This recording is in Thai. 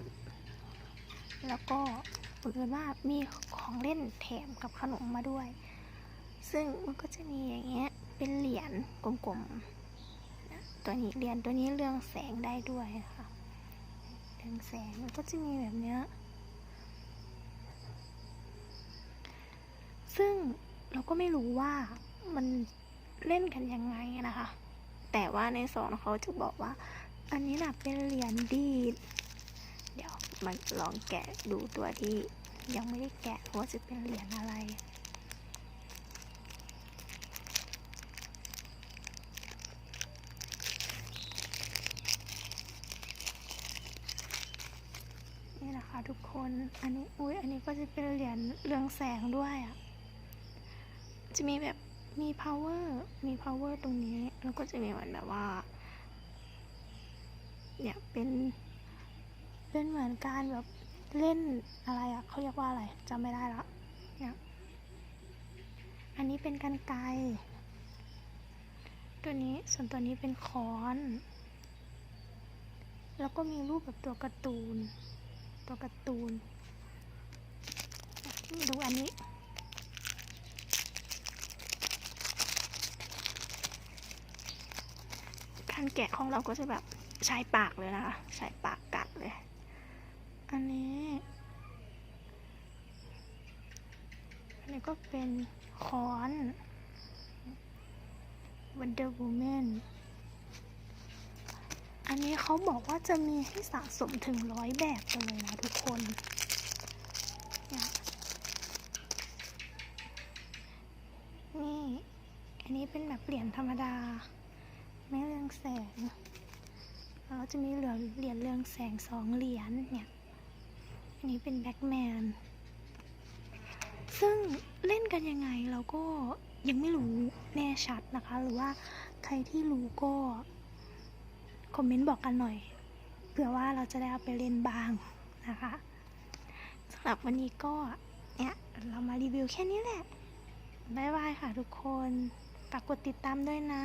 ทแล้วก็บังเอิญว่ามีของเล่นแถมกับขนมมาด้วย ซึ่งมันก็จะมีอย่างเงี้ยเป็นเหรียญกลมๆนะตัวนี้เหรียญตัวนี้เรืองแสงได้ด้วยนะคะเรืองแสงมันก็จะมีแบบเนี้ยซึ่งเราก็ไม่รู้ว่ามันเล่นกันยังไงนะคะ แต่ว่าในสอนเขาจะบอกว่า อันนี้นะเป็นเหรียญดีด มาลองแกะดูตัวที่ยังไม่ได้แกะว่าจะเป็นเหรียญอะไร นี่นะคะทุกคน อันนี้ อุ้ยอันนี้ก็จะเป็นเหรียญเรืองแสงด้วยอะ่ะ จะมีแบบมี power มี power ตรงนี้ แล้วก็จะมีเหมือนแบบว่า เนี่ยเป็น เป็นเหมือนการแบบเล่นอะไรอะ่ะเขาเรียกว่าอะไรจำไม่ได้ละเนี่ยอันนี้เป็นกันไกตัวนี้ส่วนตัวนี้เป็นค้อน แล้วก็มีรูปแบบตัวการ์ตูน ตัวการ์ตูน ดูอันนี้ การแกะของเราก็จะแบบใช้ปากเลยนะคะ ใช้ปากกัดเลย อันนี้ ก็เป็นค้อน Wonder Woman อันนี้เขาบอกว่าจะมีให้สะสมถึงร้อยแบบกันเลยนะทุกคนเนี่ยนี่อันนี้เป็นแบบเหรียญธรรมดา ไม่เรืองแสง แล้วจะมีเหรียญเหรียญเรืองแสงสองเหรียญเนี่ย อันนี้เป็นแบ็กแมน ซึ่งเล่นกันยังไงเราก็ยังไม่รู้แน่ชัดนะคะ หรือว่าใครที่รู้ก็ คอมเมนต์บอกกันหน่อยเผื่อว่าเราจะได้เอาไปเล่นบ้างนะคะสำหรับวันนี้ก็เนี่ยเรามารีวิวแค่นี้แหละ บ๊ายบายค่ะทุกคนฝากกดติดตามด้วยนะ